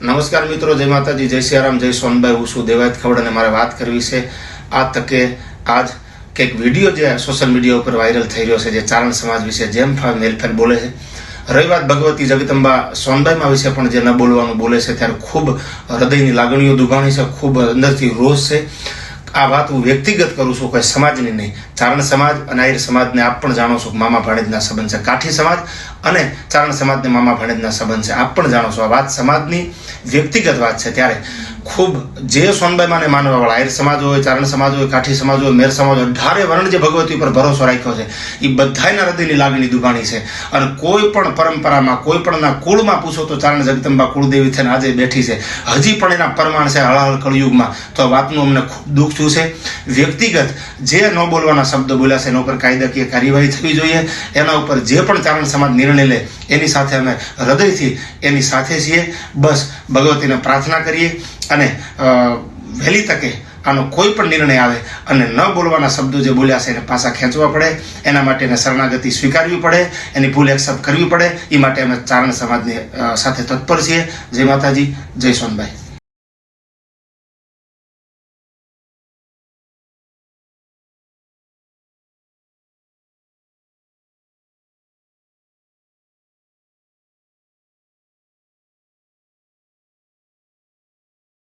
નમસ્કાર મિત્રો, જય માતાજી, જય સિયારામ, જય સોનભાઈ, હું છું દેવાયત ખવડ અને મારે વાત કરવી છે આ તકે આજ કંઈક વીડિયો જે સોશિયલ મીડિયા ઉપર વાયરલ થઈ રહ્યો છે, જે ચારણ સમાજ વિશે જેમ ફાવે મેલફેર બોલે છે. રહી વાત ભગવતી જગદંબા સોનભાઈમાં વિશે પણ જે ન બોલવાનું બોલે છે, ત્યારે ખૂબ હૃદયની લાગણીઓ દુભાણી છે, ખૂબ અંદરથી રોષ છે. આ વાત હું વ્યક્તિગત કરું છું, કોઈ સમાજની નહીં. ચારણ સમાજ અને આહિર સમાજને આપ પણ જાણો છો મામા ભાણેજના સંબંધ છે કાઠી સમાજ અને ચારણ સમાજને મામા ભાણેજના સંબંધ છે. આપ પણ જાણો છો આ વાત સમાજની વ્યક્તિગત વાત છે ત્યારે. ખૂબ જે સોનબાઈમાને માનવા વાળા, આયર સમાજ હોય, ચારણ સમાજ હોય, કાઠી સમાજ હોય, મેર સમાજ હોય, ઢારે વર્ણ જે ભગવતી ઉપર ભરોસો રાખ્યો છે એ બધાયના હૃદયની લાગણી દુભાણી છે. અને કોઈ પણ પરંપરામાં, કોઈ પણના કુળમાં પૂછો તો ચારણ જગદંબા કુળદેવી થઈને આજે બેઠી છે. હજી પણ એના પ્રમાણ છે હળહળ કળયુગમાં. તો આ વાતનું અમને ખૂબ દુઃખ થયું છે. વ્યક્તિગત જે ન બોલવાના શબ્દો બોલ્યા છે, એના ઉપર કાયદાકીય કાર્યવાહી થવી જોઈએ. એના ઉપર જે પણ ચારણ સમાજ નિર્ણય લે એની સાથે અમે હૃદયથી એની સાથે છીએ. બસ ભગવતીને પ્રાર્થના કરીએ અને વહેલી તકે આનો કોઈ પણ નિર્ણય આવે અને ન બોલવાના શબ્દો જે બોલ્યા છે એને પાછા ખેંચવા પડે. એના માટે એને શરણાગતિ સ્વીકારવી પડે. એની ભૂલ એક્સેપ્ટ કરવી પડે. એ માટે અમે ચારણ સમાજની સાથે તત્પર છીએ. જય માતાજી. જય સોનભાઈ